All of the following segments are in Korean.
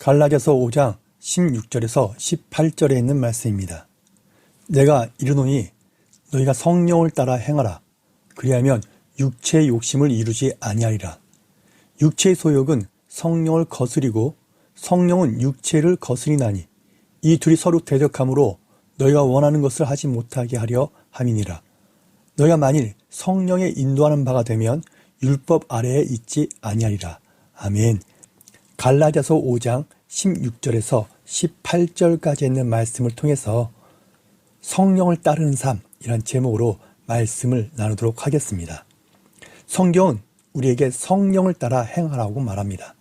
갈라디아서 5장 16절에서 18절에 있는 말씀입니다. 내가 이르노니 너희가 성령을 따라 행하라. 그리하면 육체의 욕심을 이루지 아니하리라. 육체의 소욕은 성령을 거스리고 성령은 육체를 거스리나니 이 둘이 서로 대적함으로 너희가 원하는 것을 하지 못하게 하려 함이니라. 너희가 만일 성령의 인도하는 바가 되면 율법 아래에 있지 아니하리라. 아멘. 갈라디아서 5장 16절에서 18절까지 있는 말씀을 통해서 성령을 따르는 삶이란 제목으로 말씀을 나누도록 하겠습니다. 성경은 우리에게 성령을 따라 행하라고 말합니다.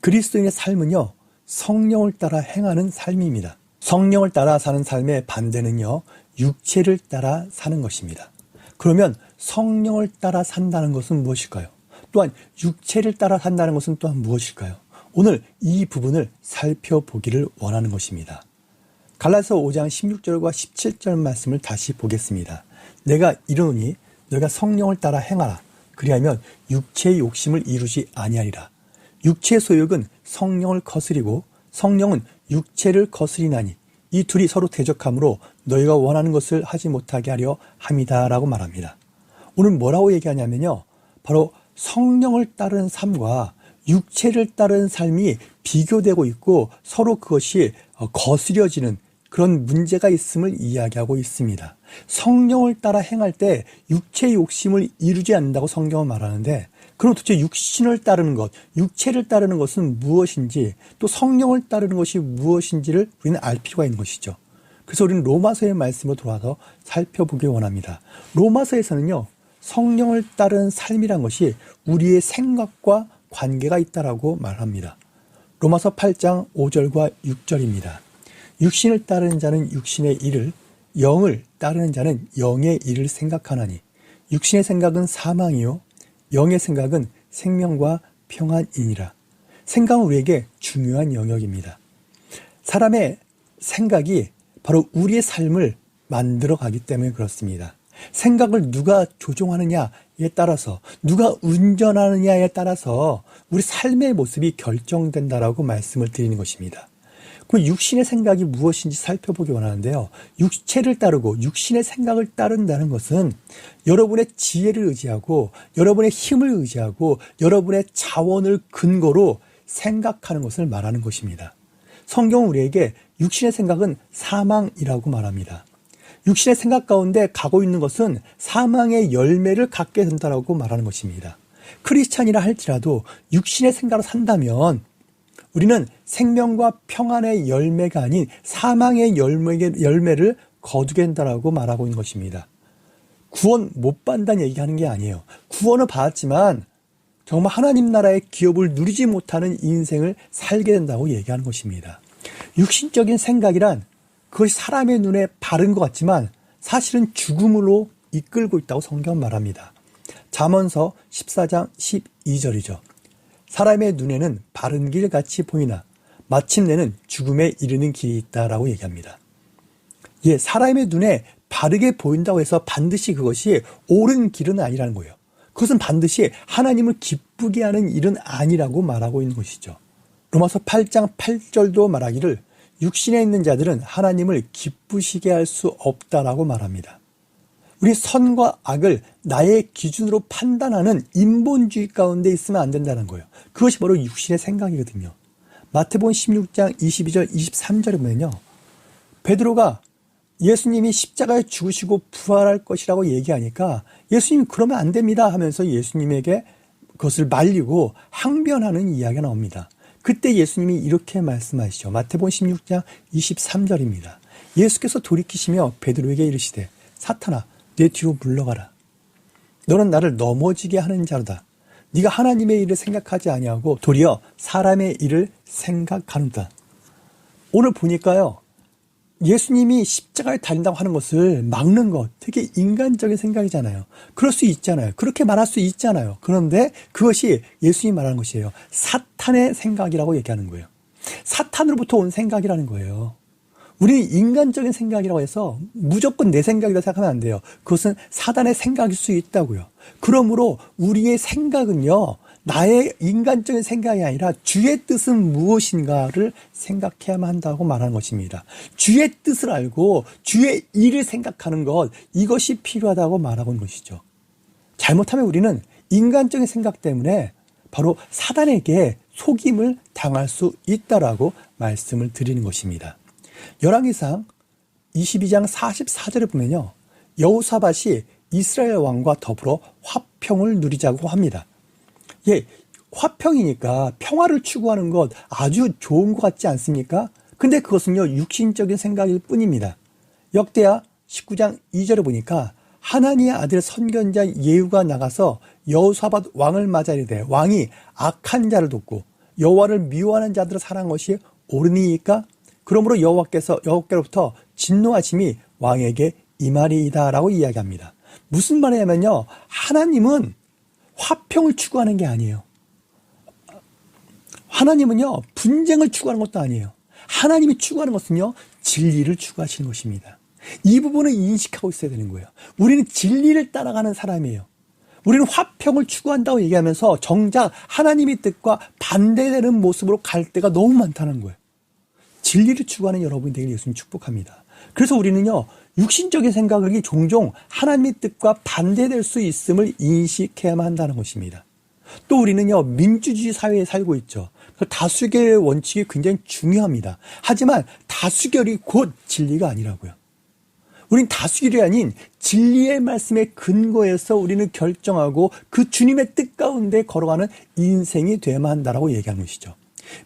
그리스도인의 삶은요, 성령을 따라 행하는 삶입니다. 성령을 따라 사는 삶의 반대는요, 육체를 따라 사는 것입니다. 그러면 성령을 따라 산다는 것은 무엇일까요? 또한 육체를 따라 산다는 것은 또한 무엇일까요? 오늘 이 부분을 살펴보기를 원하는 것입니다. 갈라서 5장 16절과 17절 말씀을 다시 보겠습니다. 내가 이르노니 너희가 성령을 따라 행하라. 그리하면 육체의 욕심을 이루지 아니하리라. 육체의 소욕은 성령을 거스리고 성령은 육체를 거스리나니 이 둘이 서로 대적함으로 너희가 원하는 것을 하지 못하게 하려 함이다라고 말합니다. 오늘 뭐라고 얘기하냐면요. 바로 성령을 따른 삶과 육체를 따른 삶이 비교되고 있고 서로 그것이 거스려지는 그런 문제가 있음을 이야기하고 있습니다. 성령을 따라 행할 때 육체의 욕심을 이루지 않는다고 성경은 말하는데 그럼 도대체 육신을 따르는 것, 육체를 따르는 것은 무엇인지 또 성령을 따르는 것이 무엇인지를 우리는 알 필요가 있는 것이죠. 그래서 우리는 로마서의 말씀으로 돌아와서 살펴보기 원합니다. 로마서에서는요, 성령을 따른 삶이란 것이 우리의 생각과 관계가 있다라고 말합니다. 로마서 8장 5절과 6절입니다. 육신을 따르는 자는 육신의 일을, 영을 따르는 자는 영의 일을 생각하나니 육신의 생각은 사망이요 영의 생각은 생명과 평안이니라. 생각은 우리에게 중요한 영역입니다. 사람의 생각이 바로 우리의 삶을 만들어 가기 때문에 그렇습니다. 생각을 누가 조종하느냐에 따라서 누가 운전하느냐에 따라서 우리 삶의 모습이 결정된다라고 말씀을 드리는 것입니다. 그 육신의 생각이 무엇인지 살펴보기 원하는데요. 육체를 따르고 육신의 생각을 따른다는 것은 여러분의 지혜를 의지하고 여러분의 힘을 의지하고 여러분의 자원을 근거로 생각하는 것을 말하는 것입니다. 성경은 우리에게 육신의 생각은 사망이라고 말합니다. 육신의 생각 가운데 가고 있는 것은 사망의 열매를 갖게 된다라고 말하는 것입니다. 크리스찬이라 할지라도 육신의 생각을 산다면 우리는 생명과 평안의 열매가 아닌 사망의 열매, 열매를 거두게 된다라고 말하고 있는 것입니다. 구원 못 받는다는 얘기하는 게 아니에요. 구원을 받았지만 정말 하나님 나라의 기업을 누리지 못하는 인생을 살게 된다고 얘기하는 것입니다. 육신적인 생각이란 그것이 사람의 눈에 바른 것 같지만 사실은 죽음으로 이끌고 있다고 성경 말합니다. 잠언서 14장 12절이죠. 사람의 눈에는 바른 길 같이 보이나 마침내는 죽음에 이르는 길이 있다라고 얘기합니다. 예, 사람의 눈에 바르게 보인다고 해서 반드시 그것이 옳은 길은 아니라는 거예요. 그것은 반드시 하나님을 기쁘게 하는 일은 아니라고 말하고 있는 것이죠. 로마서 8장 8절도 말하기를 육신에 있는 자들은 하나님을 기쁘시게 할 수 없다라고 말합니다. 우리 선과 악을 나의 기준으로 판단하는 인본주의 가운데 있으면 안 된다는 거예요. 그것이 바로 육신의 생각이거든요. 마태복음 16장 22절 23절에 보면요. 베드로가 예수님이 십자가에 죽으시고 부활할 것이라고 얘기하니까 예수님 그러면 안 됩니다 하면서 예수님에게 그것을 말리고 항변하는 이야기가 나옵니다. 그때 예수님이 이렇게 말씀하시죠. 마태복음 16장 23절입니다. 예수께서 돌이키시며 베드로에게 이르시되 사탄아 내 뒤로 물러가라. 너는 나를 넘어지게 하는 자로다. 네가 하나님의 일을 생각하지 아니하고 도리어 사람의 일을 생각하는다. 오늘 보니까요. 예수님이 십자가에 달린다고 하는 것을 막는 것 되게 인간적인 생각이잖아요. 그럴 수 있잖아요. 그렇게 말할 수 있잖아요. 그런데 그것이 예수님이 말하는 것이에요. 사탄의 생각이라고 얘기하는 거예요. 사탄으로부터 온 생각이라는 거예요. 우리 인간적인 생각이라고 해서 무조건 내 생각이라고 생각하면 안 돼요. 그것은 사단의 생각일 수 있다고요. 그러므로 우리의 생각은요, 나의 인간적인 생각이 아니라 주의 뜻은 무엇인가를 생각해야만 한다고 말하는 것입니다. 주의 뜻을 알고 주의 일을 생각하는 것, 이것이 필요하다고 말하고 있는 것이죠. 잘못하면 우리는 인간적인 생각 때문에 바로 사단에게 속임을 당할 수 있다라고 말씀을 드리는 것입니다. 열왕기상 22장 44절에 보면요. 여호사밭이 이스라엘 왕과 더불어 화평을 누리자고 합니다. 예, 화평이니까 평화를 추구하는 것 아주 좋은 것 같지 않습니까? 근데 그것은요, 육신적인 생각일 뿐입니다. 역대하 19장 2절에 보니까 하나님의 아들 선견자 예후가 나가서 여호사밧 왕을 맞아 이르되 왕이 악한 자를 돕고 여호와를 미워하는 자들을 사랑한 것이 옳으니까 그러므로 여호와께서 여호와께로부터 진노하심이 왕에게 이말이다라고 이야기합니다. 무슨 말이냐면요. 하나님은 화평을 추구하는 게 아니에요. 하나님은요, 분쟁을 추구하는 것도 아니에요. 하나님이 추구하는 것은요, 진리를 추구하시는 것입니다. 이 부분을 인식하고 있어야 되는 거예요. 우리는 진리를 따라가는 사람이에요. 우리는 화평을 추구한다고 얘기하면서 정작 하나님의 뜻과 반대되는 모습으로 갈 때가 너무 많다는 거예요. 진리를 추구하는 여러분이 되길 예수님 축복합니다. 그래서 우리는요, 육신적인 생각이 종종 하나님의 뜻과 반대될 수 있음을 인식해야만 한다는 것입니다. 또 우리는요, 민주주의 사회에 살고 있죠. 그 다수결의 원칙이 굉장히 중요합니다. 하지만 다수결이 곧 진리가 아니라고요. 우린 다수결이 아닌 진리의 말씀의 근거에서 우리는 결정하고 그 주님의 뜻 가운데 걸어가는 인생이 되어야만 한다라고 얘기하는 것이죠.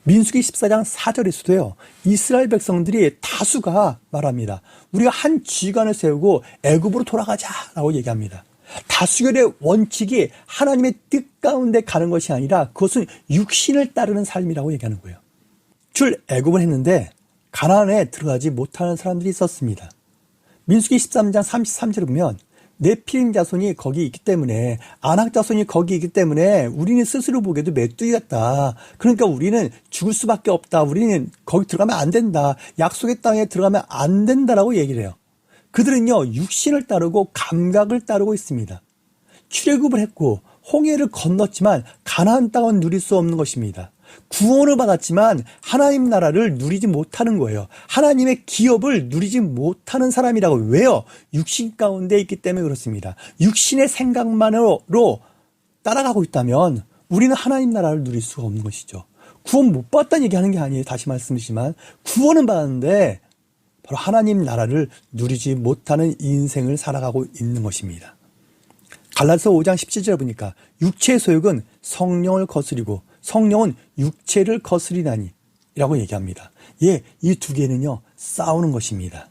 민수기 14장 4절에서도요. 이스라엘 백성들이 다수가 말합니다. 우리가 한 쥐관을 세우고 애굽으로 돌아가자라고 얘기합니다. 다수결의 원칙이 하나님의 뜻 가운데 가는 것이 아니라 그것은 육신을 따르는 삶이라고 얘기하는 거예요. 출 애굽을 했는데 가나안에 들어가지 못하는 사람들이 있었습니다. 민수기 13장 33절을 보면 네피림 자손이 거기 있기 때문에 안악 자손이 거기 있기 때문에 우리는 스스로 보기에도 메뚜기 같다. 그러니까 우리는 죽을 수밖에 없다. 우리는 거기 들어가면 안 된다. 약속의 땅에 들어가면 안 된다라고 얘기를 해요. 그들은요 육신을 따르고 감각을 따르고 있습니다. 출애굽을 했고 홍해를 건넜지만 가나안 땅은 누릴 수 없는 것입니다. 구원을 받았지만 하나님 나라를 누리지 못하는 거예요. 하나님의 기업을 누리지 못하는 사람이라고 왜요? 육신 가운데 있기 때문에 그렇습니다. 육신의 생각만으로 따라가고 있다면 우리는 하나님 나라를 누릴 수가 없는 것이죠. 구원 못 받았다는 얘기 하는 게 아니에요. 다시 말씀드리지만 구원은 받았는데 바로 하나님 나라를 누리지 못하는 인생을 살아가고 있는 것입니다. 갈라서 5장 17절 보니까 육체의 소욕은 성령을 거스리고 성령은 육체를 거스리다니 라고 얘기합니다. 예, 이 두 개는요, 싸우는 것입니다.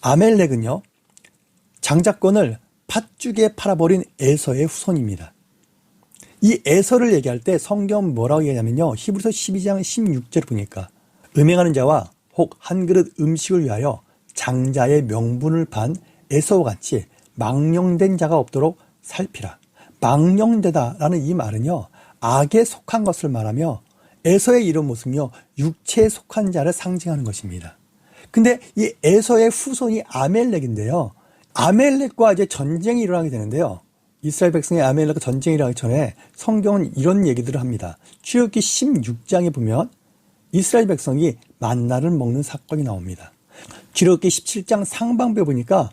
아멜렉은요, 장자권을 팥죽에 팔아버린 에서의 후손입니다. 이 에서를 얘기할 때 성경 뭐라고 얘기하냐면요. 히브리서 12장 16절 보니까 음행하는 자와 혹 한 그릇 음식을 위하여 장자의 명분을 반 에서와 같이 망령된 자가 없도록 살피라. 망령되다라는 이 말은요. 악에 속한 것을 말하며 에서의 이런 모습이요 육체에 속한 자를 상징하는 것입니다. 근데 이 에서의 후손이 아멜렉인데요. 아멜렉과 이제 전쟁이 일어나게 되는데요. 이스라엘 백성의 아멜렉과 전쟁이 일어나기 전에 성경은 이런 얘기들을 합니다. 출애굽기 16장에 보면 이스라엘 백성이 만나를 먹는 사건이 나옵니다. 출애굽기 17장 상방부에 보니까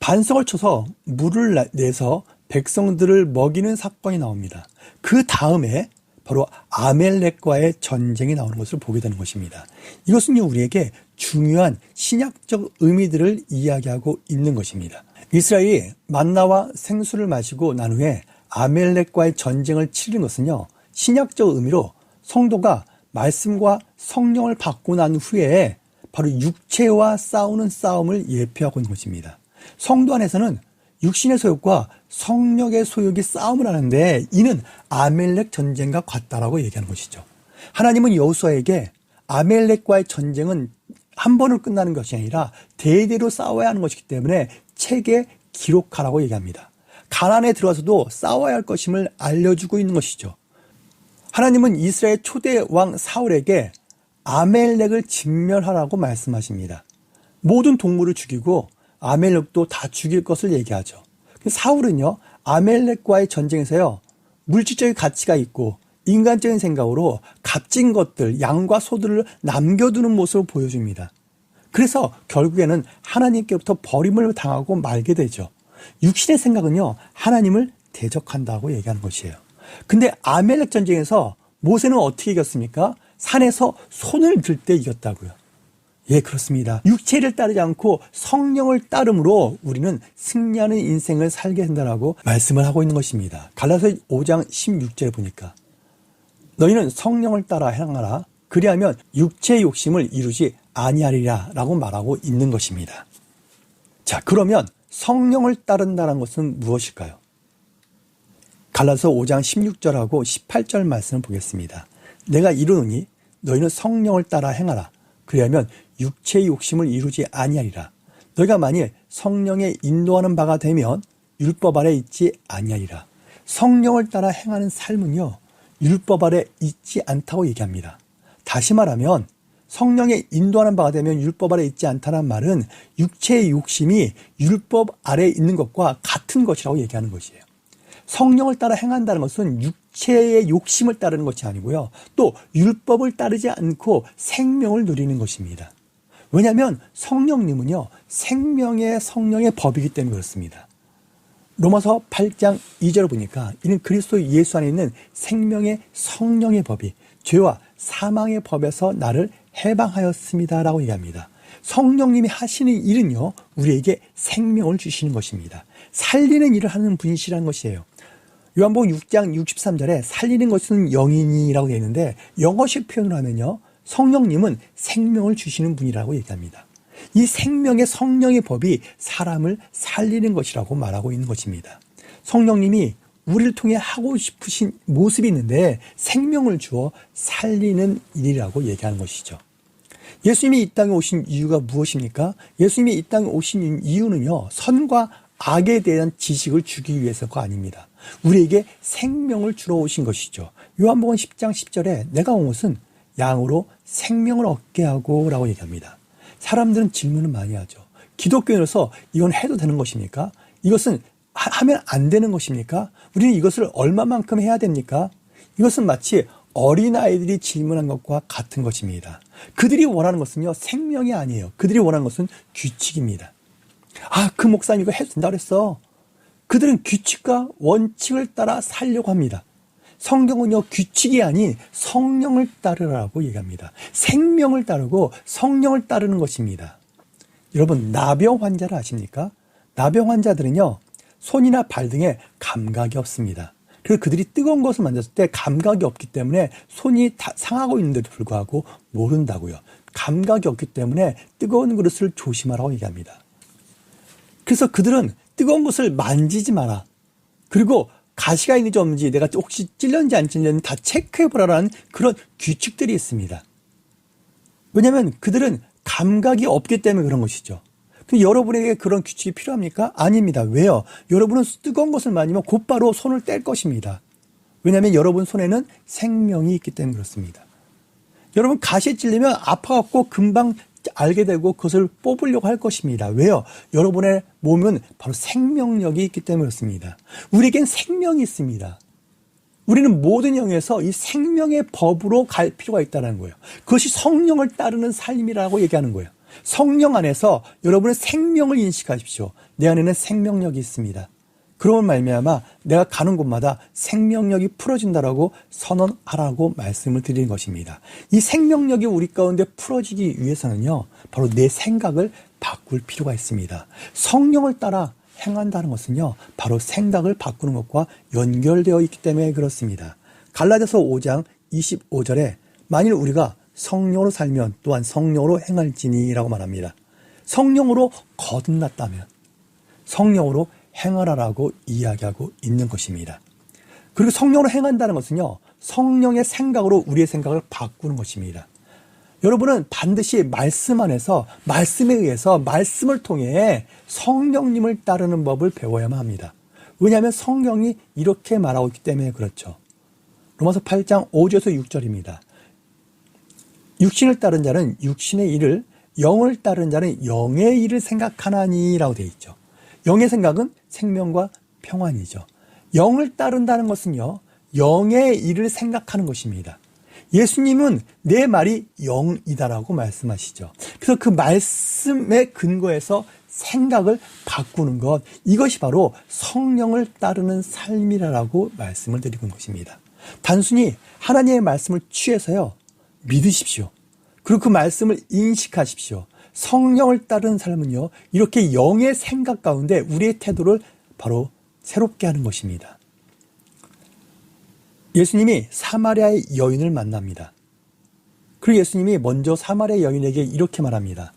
반성을 쳐서 물을 내서 백성들을 먹이는 사건이 나옵니다. 그 다음에 바로 아멜렉과의 전쟁이 나오는 것을 보게 되는 것입니다. 이것은요, 우리에게 중요한 신약적 의미들을 이야기하고 있는 것입니다. 이스라엘이 만나와 생수를 마시고 난 후에 아멜렉과의 전쟁을 치르는 것은요, 신약적 의미로 성도가 말씀과 성령을 받고 난 후에 바로 육체와 싸우는 싸움을 예표하고 있는 것입니다. 성도 안에서는 육신의 소욕과 성령의 소욕이 싸움을 하는데 이는 아멜렉 전쟁과 같다라고 얘기하는 것이죠. 하나님은 여호수아에게 아멜렉과의 전쟁은 한 번으로 끝나는 것이 아니라 대대로 싸워야 하는 것이기 때문에 책에 기록하라고 얘기합니다. 가난에 들어와서도 싸워야 할 것임을 알려주고 있는 것이죠. 하나님은 이스라엘 초대 왕 사울에게 아멜렉을 진멸하라고 말씀하십니다. 모든 동물을 죽이고 아멜렉도 다 죽일 것을 얘기하죠. 사울은요, 아멜렉과의 전쟁에서요, 물질적인 가치가 있고 인간적인 생각으로 값진 것들, 양과 소들을 남겨두는 모습을 보여줍니다. 그래서 결국에는 하나님께부터 버림을 당하고 말게 되죠. 육신의 생각은요, 하나님을 대적한다고 얘기하는 것이에요. 근데 아멜렉 전쟁에서 모세는 어떻게 이겼습니까? 산에서 손을 들 때 이겼다고요. 예, 그렇습니다. 육체를 따르지 않고 성령을 따름으로 우리는 승리하는 인생을 살게 된다라고 말씀을 하고 있는 것입니다. 갈라서 5장 16절에 보니까 너희는 성령을 따라 행하라. 그리하면 육체의 욕심을 이루지 아니하리라 라고 말하고 있는 것입니다. 자, 그러면 성령을 따른다는 것은 무엇일까요? 갈라서 5장 16절하고 18절 말씀을 보겠습니다. 내가 이르노니 너희는 성령을 따라 행하라. 그리하면 육체의 욕심을 이루지 아니하리라. 너희가 만일 성령에 인도하는 바가 되면 율법 아래 있지 아니하리라. 성령을 따라 행하는 삶은요, 율법 아래 있지 않다고 얘기합니다. 다시 말하면 성령에 인도하는 바가 되면 율법 아래 있지 않다는 말은 육체의 욕심이 율법 아래 있는 것과 같은 것이라고 얘기하는 것이에요. 성령을 따라 행한다는 것은 육체의 욕심을 따르는 것이 아니고요. 또 율법을 따르지 않고 생명을 누리는 것입니다. 왜냐하면 성령님은요, 생명의 성령의 법이기 때문에 그렇습니다. 로마서 8장 2절 을 보니까 이는 그리스도 예수 안에 있는 생명의 성령의 법이 죄와 사망의 법에서 나를 해방하였습니다라고 얘기합니다. 성령님이 하시는 일은요, 우리에게 생명을 주시는 것입니다. 살리는 일을 하는 분이시라는 것이에요. 요한복음 6장 63절에 살리는 것은 영인이라고 되어 있는데 영어식 표현을 하면요. 성령님은 생명을 주시는 분이라고 얘기합니다. 이 생명의 성령의 법이 사람을 살리는 것이라고 말하고 있는 것입니다. 성령님이 우리를 통해 하고 싶으신 모습이 있는데 생명을 주어 살리는 일이라고 얘기하는 것이죠. 예수님이 이 땅에 오신 이유가 무엇입니까? 예수님이 이 땅에 오신 이유는요, 선과 악에 대한 지식을 주기 위해서가 아닙니다. 우리에게 생명을 주러 오신 것이죠. 요한복음 10장 10절에 내가 온 것은 양으로 생명을 얻게 하고 라고 얘기합니다. 사람들은 질문을 많이 하죠. 기독교인으로서 이건 해도 되는 것입니까? 이것은 하 면 안 되는 것입니까? 우리는 이것을 얼마만큼 해야 됩니까? 이것은 마치 어린아이들이 질문한 것과 같은 것입니다. 그들이 원하는 것은요, 생명이 아니에요. 그들이 원하는 것은 규칙입니다. 아, 그 목사님 이거 해도 된다 그랬어. 그들은 규칙과 원칙을 따라 살려고 합니다. 성경은요, 규칙이 아닌 성령을 따르라고 얘기합니다. 생명을 따르고 성령을 따르는 것입니다. 여러분, 나병 환자를 아십니까? 나병 환자들은요, 손이나 발 등에 감각이 없습니다. 그래서 그들이 뜨거운 것을 만졌을 때 감각이 없기 때문에 손이 다 상하고 있는데도 불구하고 모른다고요. 감각이 없기 때문에 뜨거운 그릇을 조심하라고 얘기합니다. 그래서 그들은 뜨거운 것을 만지지 마라. 그리고 가시가 있는지 없는지 내가 혹시 찔렸는지 안 찔렸는지 다 체크해 보라라는 그런 규칙들이 있습니다. 왜냐하면 그들은 감각이 없기 때문에 그런 것이죠. 근데 여러분에게 그런 규칙이 필요합니까? 아닙니다. 왜요? 여러분은 뜨거운 것을 만지면 곧바로 손을 뗄 것입니다. 왜냐하면 여러분 손에는 생명이 있기 때문에 그렇습니다. 여러분 가시에 찔리면 아파갖고 금방 알게 되고 그것을 뽑으려고 할 것입니다. 왜요? 여러분의 몸은 바로 생명력이 있기 때문에 그렇습니다. 우리에겐 생명이 있습니다. 우리는 모든 영에서 이 생명의 법으로 갈 필요가 있다는 거예요. 그것이 성령을 따르는 삶이라고 얘기하는 거예요. 성령 안에서 여러분의 생명을 인식하십시오. 내 안에는 생명력이 있습니다. 그런 말미암아 내가 가는 곳마다 생명력이 풀어진다라고 선언하라고 말씀을 드리는 것입니다. 이 생명력이 우리 가운데 풀어지기 위해서는요, 바로 내 생각을 바꿀 필요가 있습니다. 성령을 따라 행한다는 것은요, 바로 생각을 바꾸는 것과 연결되어 있기 때문에 그렇습니다. 갈라디아서 5장 25절에 만일 우리가 성령으로 살면 또한 성령으로 행할지니라고 말합니다. 성령으로 거듭났다면 성령으로 행하라라고 이야기하고 있는 것입니다. 그리고 성령으로 행한다는 것은요, 성령의 생각으로 우리의 생각을 바꾸는 것입니다. 여러분은 반드시 말씀 안에서, 말씀에 의해서, 말씀을 통해 성령님을 따르는 법을 배워야만 합니다. 왜냐하면 성령이 이렇게 말하고 있기 때문에 그렇죠. 로마서 8장 5절에서 6절입니다. 육신을 따른 자는 육신의 일을, 영을 따른 자는 영의 일을 생각하나니라고 되어 있죠. 영의 생각은 생명과 평안이죠. 영을 따른다는 것은요, 영의 일을 생각하는 것입니다. 예수님은 내 말이 영이다라고 말씀하시죠. 그래서 그 말씀의 근거에서 생각을 바꾸는 것, 이것이 바로 성령을 따르는 삶이라고 말씀을 드리고 있는 것입니다. 단순히 하나님의 말씀을 취해서요, 믿으십시오. 그리고 그 말씀을 인식하십시오. 성령을 따르는 삶은요, 이렇게 영의 생각 가운데 우리의 태도를 바로 새롭게 하는 것입니다. 예수님이 사마리아의 여인을 만납니다. 그리고 예수님이 먼저 사마리아 여인에게 이렇게 말합니다.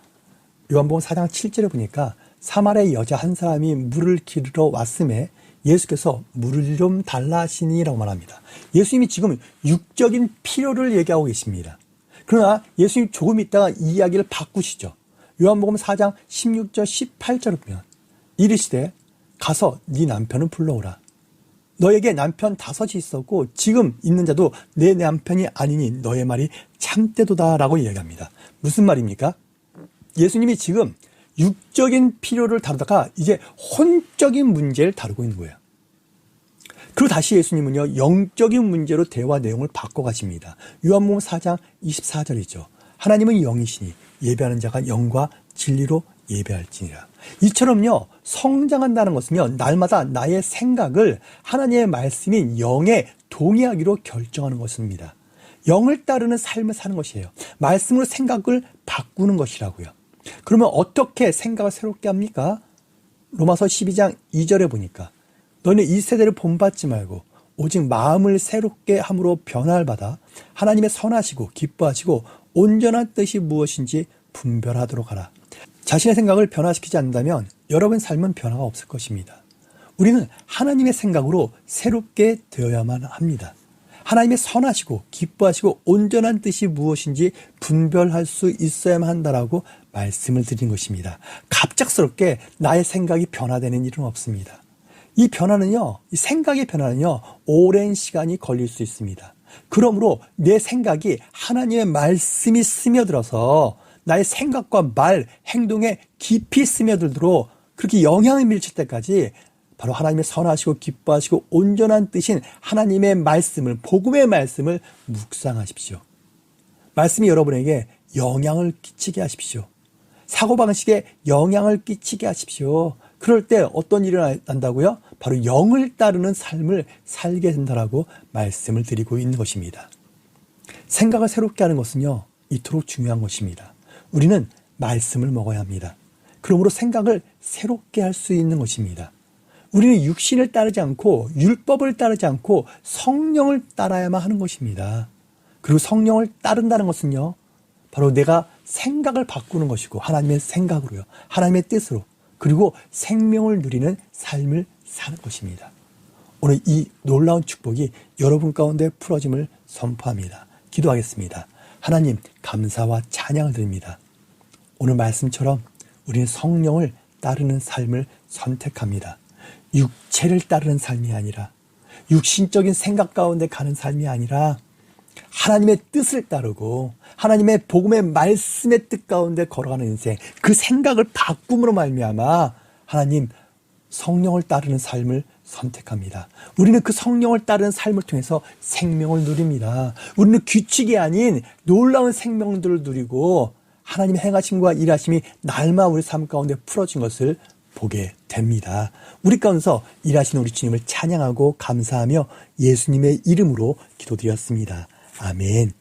요한복음 4장 7절에 보니까 사마리아 여자 한 사람이 물을 기르러 왔음에 예수께서 물을 좀 달라 하시니라고 말합니다. 예수님이 지금 육적인 필요를 얘기하고 계십니다. 그러나 예수님 조금 있다가 이야기를 바꾸시죠. 요한복음 4장 16절 18절을 보면 이르시되 가서 네 남편을 불러오라. 너에게 남편 다섯이 있었고 지금 있는 자도 내 남편이 아니니 너의 말이 참되도다라고 이야기합니다. 무슨 말입니까? 예수님이 지금 육적인 필요를 다루다가 이제 혼적인 문제를 다루고 있는 거예요. 그리고 다시 예수님은요, 영적인 문제로 대화 내용을 바꿔 가십니다. 요한복음 4장 24절이죠. 하나님은 영이시니 예배하는 자가 영과 진리로 예배할지니라. 이처럼요, 성장한다는 것은요, 날마다 나의 생각을 하나님의 말씀인 영에 동의하기로 결정하는 것입니다. 영을 따르는 삶을 사는 것이에요. 말씀으로 생각을 바꾸는 것이라고요. 그러면 어떻게 생각을 새롭게 합니까? 로마서 12장 2절에 보니까 너는 이 세대를 본받지 말고 오직 마음을 새롭게 함으로 변화를 받아 하나님의 선하시고 기뻐하시고 온전한 뜻이 무엇인지 분별하도록 하라. 자신의 생각을 변화시키지 않는다면 여러분 삶은 변화가 없을 것입니다. 우리는 하나님의 생각으로 새롭게 되어야만 합니다. 하나님의 선하시고 기뻐하시고 온전한 뜻이 무엇인지 분별할 수 있어야만 한다라고 말씀을 드린 것입니다. 갑작스럽게 나의 생각이 변화되는 일은 없습니다. 이 변화는요, 이 생각의 변화는요, 오랜 시간이 걸릴 수 있습니다. 그러므로 내 생각이 하나님의 말씀이 스며들어서 나의 생각과 말, 행동에 깊이 스며들도록 그렇게 영향을 미칠 때까지 바로 하나님의 선하시고 기뻐하시고 온전한 뜻인 하나님의 말씀을, 복음의 말씀을 묵상하십시오. 말씀이 여러분에게 영향을 끼치게 하십시오. 사고방식에 영향을 끼치게 하십시오. 그럴 때 어떤 일이 난다고요? 바로 영을 따르는 삶을 살게 된다라고 말씀을 드리고 있는 것입니다. 생각을 새롭게 하는 것은요, 이토록 중요한 것입니다. 우리는 말씀을 먹어야 합니다. 그러므로 생각을 새롭게 할 수 있는 것입니다. 우리는 육신을 따르지 않고 율법을 따르지 않고 성령을 따라야만 하는 것입니다. 그리고 성령을 따른다는 것은요, 바로 내가 생각을 바꾸는 것이고 하나님의 생각으로요, 하나님의 뜻으로 그리고 생명을 누리는 삶을 사는 것입니다. 오늘 이 놀라운 축복이 여러분 가운데 풀어짐을 선포합니다. 기도하겠습니다. 하나님 감사와 찬양을 드립니다. 오늘 말씀처럼 우리는 성령을 따르는 삶을 선택합니다. 육체를 따르는 삶이 아니라 육신적인 생각 가운데 가는 삶이 아니라 하나님의 뜻을 따르고 하나님의 복음의 말씀의 뜻 가운데 걸어가는 인생 그 생각을 바꿈으로 말미암아 하나님 성령을 따르는 삶을 선택합니다. 우리는 그 성령을 따르는 삶을 통해서 생명을 누립니다. 우리는 규칙이 아닌 놀라운 생명들을 누리고 하나님의 행하심과 일하심이 날마 우리 삶 가운데 풀어진 것을 보게 됩니다. 우리 가운데서 일하시는 우리 주님을 찬양하고 감사하며 예수님의 이름으로 기도드렸습니다. 아멘.